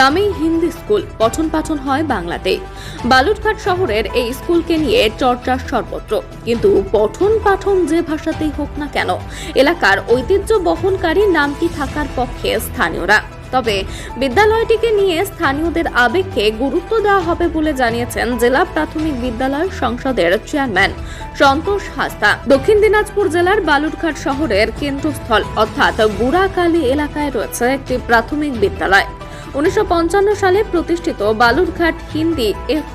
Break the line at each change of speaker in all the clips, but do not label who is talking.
নামেই হিন্দি স্কুল পঠন পাঠন হয় বাংলাতে। বালুরঘাট শহরের এই স্কুলকে নিয়ে চর্চা সর্বত্র। কিন্তু পঠন পাঠন যে ভাষাতেই হোক না কেন, এলাকার ঐতিহ্য বহনকারী নামটি থাকার পক্ষে স্থানীয়রা? তবে বিদ্যালয়টিকে নিয়ে স্থানীয়দের আবেগকে গুরুত্ব দেওয়া হবে বলে জানিয়েছেন জেলা প্রাথমিক বিদ্যালয় সংসদের চেয়ারম্যান সন্তোষ হাসদা দক্ষিণ দিনাজপুর জেলার বালুরঘাট শহরের কেন্দ্রস্থল, অর্থাৎ বুড়াকালী এলাকায় রয়েছে একটি প্রাথমিক বিদ্যালয়। উনিশশো পঞ্চান্ন সালে প্রতিষ্ঠিত বালুরঘাট হিন্দি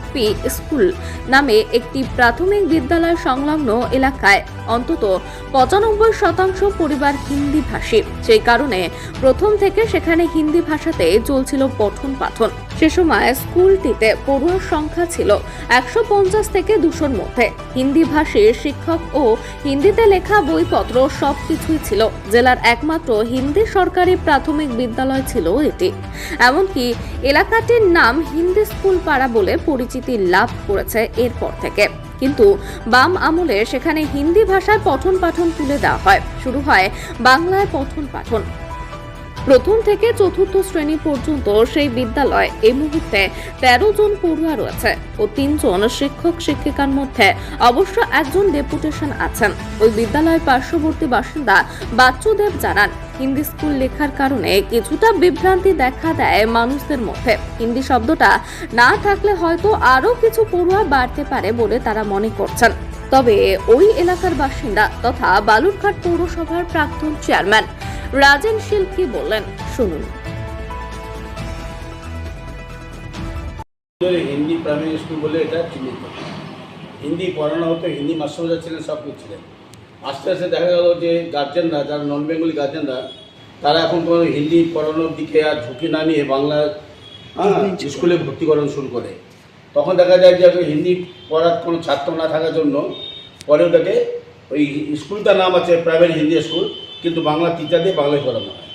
এফপি স্কুল নামে একটি প্রাথমিক বিদ্যালয় সংলগ্ন এলাকায়। অন্তত পঁচানব্বই শতাংশ পরিবার হিন্দি ভাষী। সেই কারণে প্রথম থেকে সেখানে হিন্দি ভাষাতে চলছিল পঠন পাঠন। সে সময় স্কুলটিতে পড়ুয়ার সংখ্যা ছিল একশো পঞ্চাশ থেকে দুশোর মধ্যে। হিন্দি ভাষীর শিক্ষক ও হিন্দিতে লেখা বইপত্র সবকিছুই ছিল। জেলার একমাত্র হিন্দি সরকারি প্রাথমিক বিদ্যালয় ছিল এটি। এমনকি এলাকাটির নাম হিন্দি স্কুল পাড়া বলে পরিচিতি লাভ করেছে এরপর থেকে। কিন্তু বাম আমলে সেখানে হিন্দি ভাষায় পঠন পাঠন তুলে দেওয়া হয়। শুরু হয় বাংলায় পঠন পাঠন প্রথম থেকে চতুর্থ শ্রেণি পর্যন্ত সেই বিদ্যালয় এই মুহূর্তে তেরো জন পড়ুয়া রয়েছে ও তিনজন শিক্ষক শিক্ষিকার মধ্যে অবশ্য একজন ডেপুটেশন আছেন। ওই বিদ্যালয়ের পার্শ্ববর্তী বাসিন্দা বাচ্চুদেব জানান, হিন্দি স্কুল লেখার কারণে কিছুটা বিভ্রান্তি দেখা দেয় মানুষদের মধ্যে। হিন্দি শব্দটা না থাকলে হয়তো আরও কিছু পড়ুয়া বাড়তে পারে বলে তারা মনে করছেন। তবে ওই এলাকার বাসিন্দা তথা বালুরঘাট পৌরসভার প্রাক্তন চেয়ারম্যান রাজেন শীল কি বললেন শুনুন।
হিন্দি প্রাইমারি স্কুল বলে এটা চিহ্নিত। হিন্দি পড়ানো হতো হিন্দি মাস্টাররা ছিলেন সব কিছু ছিলেন। আস্তে আস্তে দেখা গেল যে গার্জেনরা যারা নন বেঙ্গলি গার্জেনরা তারা এখন কোনো হিন্দি পড়ানোর দিকে আর ঝুঁকি না নিয়ে বাংলা স্কুলে ভর্তিকরণ শুরু করে। তখন দেখা যায় যে এখন হিন্দি পড়ার কোনো ছাত্র না থাকার জন্য পরে ওটাকে ওই স্কুলটার নাম আছে প্রাইভেট হিন্দি স্কুল কিন্তু বাংলা টিচার দিয়ে বাংলায় পড়ানো হয়।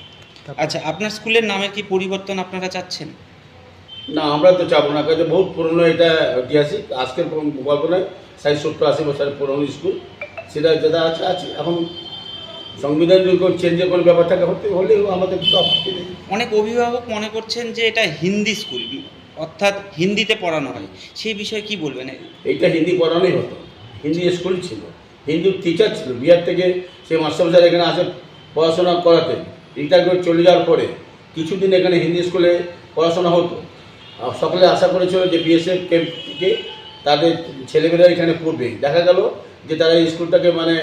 আচ্ছা আপনার স্কুলের নামে কি পরিবর্তন আপনারা চাচ্ছেন?
না আমরা তো চাবো না কাজে বহুত পুরনো এটা ঐতিহাসিক আজকের গল্প নয় ষাট সত্তর আশি বছরের পুরনো স্কুল সেটা যেটা আছে আছে। এখন সংবিধান চেঞ্জের কোনো ব্যাপার থাকে হলেও আমাদের।
অনেক অভিভাবক মনে করছেন যে এটা হিন্দি স্কুল অর্থাৎ হিন্দিতে পড়ানো হয়। সেই বিষয়ে কি বলবেন?
এইটা হিন্দি পড়ানোই হতো। হিন্দি স্কুল ছিল। হিন্দি টিচার ছিল, বিহার থেকে সেই মাস্টারমশাই এখানে আসে পড়াশোনা করাতেন করে চলে যাওয়ার পরে কিছুদিন এখানে হিন্দি স্কুলে পড়াশোনা হতো। সকলে আশা করেছিল যে বিএসএফ ক্যাম্প থেকে তাদের ছেলেমেয়েরা এখানে পড়বে। দেখা গেল যে তারা স্কুলটাকে মানে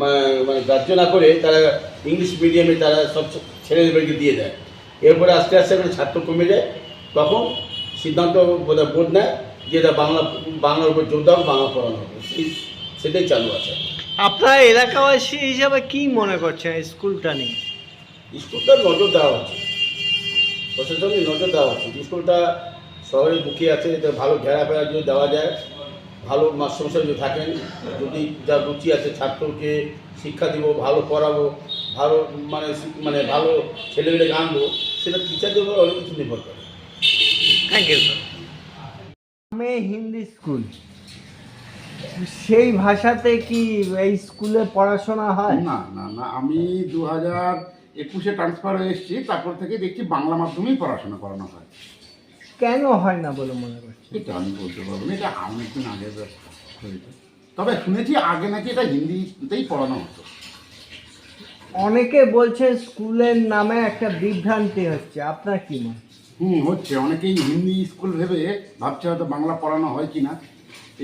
মানে গ্রাহ্য না করে তারা ইংলিশ মিডিয়ামে তারা সব ছেলেমেয়েদেরকে দিয়ে দেয়। এরপরে আস্তে আস্তে করে ছাত্র কমে যায় তখন সিদ্ধান্ত বোর্ড নেয় যে এটা বাংলা, বাংলার উপর জোর দাও বাংলা পড়ানো হবে। সেটাই চালু আছে।
আপনারা এলাকাবাসী হিসাবে কি মনে করছেন স্কুলটা নিয়ে?
স্কুলটা নজর দেওয়া হচ্ছে প্রশাসনের নজর দেওয়া হচ্ছে স্কুলটা শহরের বুকে আছে এতে ভালো ঘেরা ফেরা যদি দেওয়া যায় ভালো মাস্টারমশাই যদি থাকেন যদি যা রুচি আছে ছাত্রকে শিক্ষা দিব ভালো পড়াবো ভালো মানে মানে ভালো ছেলেমেয়েকে আনব সেটা টিচারদের উপর অনেক কিছু নির্ভর করে।
থ্যাংক ইউ স্যার আমি হিন্দি স্কুল। সেই ভাষাতে কি এই স্কুলে পড়াশোনা হয়?
না না না আমি দু হাজার একুশে ট্রান্সফার হয়ে এসেছি তারপর থেকে দেখছি বাংলা মাধ্যমেই পড়াশোনা করানো হয়।
কেন হয় না বলে মনে করছি
এটা আমি বলতে পারব না এটা আমি একদিন আগে হয়েছে তবে শুনেছি আগে নাকি এটা হিন্দিতেই পড়ানো হতো।
অনেকে বলছে স্কুলের নামে একটা বিভ্রান্তি হচ্ছে আপনার কি মনে
হুম হচ্ছে। অনেকেই হিন্দি স্কুল ভেবে ভাবছে হয়তো বাংলা পড়ানো হয় কি না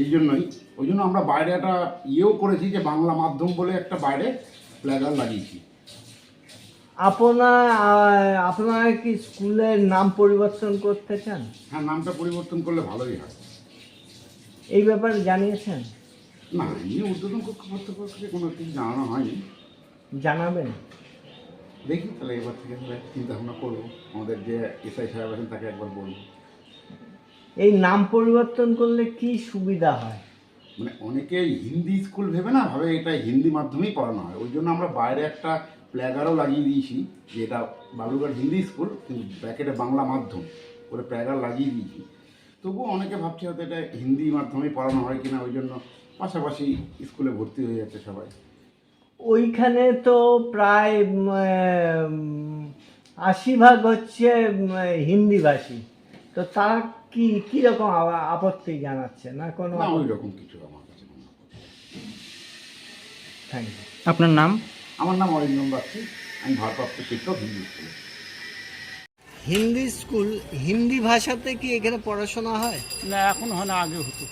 এই জন্যই। ওই জন্য আমরা বাইরে একটা ইয়েও করেছি যে বাংলা মাধ্যম বলে একটা বাইরে প্ল্যাগার লাগিয়েছি।
আপনার আপনারা কি স্কুলের নাম পরিবর্তন করতে চান?
হ্যাঁ নামটা পরিবর্তন করলে ভালোই হয়।
এই ব্যাপারে জানিয়েছেন?
না এমনি উদ্বোধন কর্তৃপক্ষকে কোনো কিছু জানানো হয়নি।
জানাবেন?
দেখি তাহলে এবার থেকে তাহলে চিন্তা ভাবনা করব। আমাদের যে এসআই সাহেব আছেন তাকে একবার বলব।
এই নাম পরিবর্তন করলে কি সুবিধা হয়?
মানে অনেকে হিন্দি স্কুল ভেবে না ভাবে এটা হিন্দি মাধ্যমেই পড়ানো হয়। ওই জন্য আমরা বাইরে একটা প্ল্যাগারও লাগিয়ে দিয়েছি যে এটা বালুরঘাট হিন্দি স্কুল কিন্তু ব্যাকেটে বাংলা মাধ্যম। করে প্ল্যাগার লাগিয়ে দিয়েছি। তবুও অনেকে ভাবছে হয়তো এটা হিন্দি মাধ্যমেই পড়ানো হয় কিনা ওই জন্য পাশাপাশি স্কুলে ভর্তি হয়ে যাচ্ছে সবাই।
ওইখানে তো প্রায় আশি ভাগ হচ্ছে হিন্দিভাষী। তো তার কি কীরকম আপত্তি জানাচ্ছে? না কোনো
ওই রকম কিছু আমার কাছে না।
থ্যাংক ইউ
আপনার নাম?
আমার নাম অরিন্দম বাগচি। আমি ভারপ্রাপ্ত শিক্ষক হিন্দি স্কুল।
হিন্দি স্কুল হিন্দি ভাষাতে কি এখানে পড়াশোনা হয়?
না এখন হয় না আগে হতো।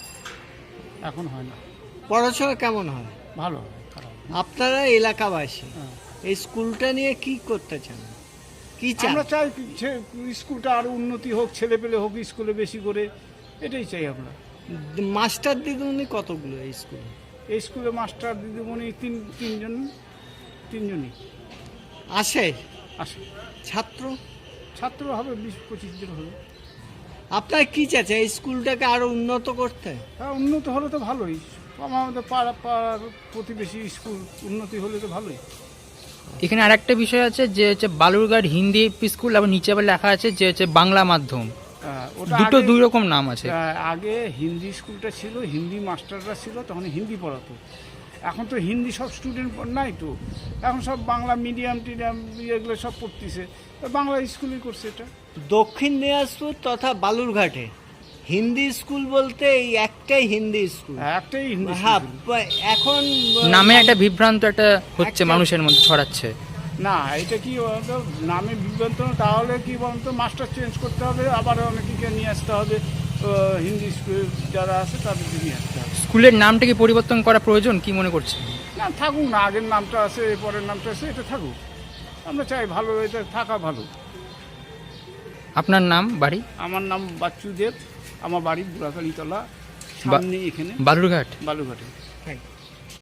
এখন হয় না।
পড়াশোনা কেমন হয়?
ভালো হয়।
আপনারা এলাকাবাসী। এই স্কুলটা নিয়ে কি করতে চান? কি চান?
আমরা চাই স্কুলটা আরও উন্নতি হোক ছেলে পেলে হোক স্কুলে বেশি করে এটাই চাই আমরা।
মাস্টার দিদিমণি কতগুলো এই স্কুলে?
এই স্কুলে মাস্টার দিদিমণি তিন তিনজন তিনজনই।
আসে?
আসে।
ছাত্র?
ছাত্র হবে বিশ পঁচিশ জন হবে।
আপনার কি চাচ্ছে এই স্কুলটাকে আরও উন্নত করতে?
হ্যাঁ উন্নত হলে তো ভালোই। আমাদের পাড়া পাড়ার প্রতিবেশী স্কুল উন্নতি হলে তো ভালোই।
এখানে আরেকটা বিষয় আছে যে হচ্ছে বালুরঘাট হিন্দি স্কুল আবার নিচে আবার লেখা আছে যে হচ্ছে বাংলা মাধ্যম।
হ্যাঁ, ওটা
দুটো দুই রকম নাম আছে।
আগে হিন্দি স্কুলটা ছিল হিন্দি মাস্টাররা ছিল তখন হিন্দি পড়াতো। এখন তো হিন্দি সব স্টুডেন্ট নাই তো। এখন সব বাংলা মিডিয়াম টিডিয়াম এগুলো সব পড়তেছে। বাংলা স্কুলই করছে এটা।
দক্ষিণ দিনাজপুর তথা বালুরঘাটে। হিন্দি স্কুল বলতে এই একটাই হিন্দি স্কুল।
একটাই হিন্দি
হ্যাঁ এখন
নামে একটা বিভ্রান্ত একটা হচ্ছে মানুষের মধ্যে ছড়াচ্ছে।
না এটা কি বলতো? নামে বিভ্রান্ত তাহলে কি বলতো? মাস্টার চেঞ্জ করতে হবে আবার অনেকে নিয়ে আসতে হবে। হিন্দি স্কুল যারা আছে তাদেরকে নিয়ে আসতে হবে।
স্কুলের নামটা কি পরিবর্তন করা প্রয়োজন কি মনে করছেন?
না থাকুক না আগের নামটা আছে পরের নামটা আছে এটা থাকুক। আমরা চাই ভালো এটা থাকা ভালো।
আপনার নাম বাড়ি?
আমার নাম বাচ্চু দেব। আমার বাড়ি বুড়াকালীতলা সামনে এখানে।
বালুরঘাট?
বালুঘাটে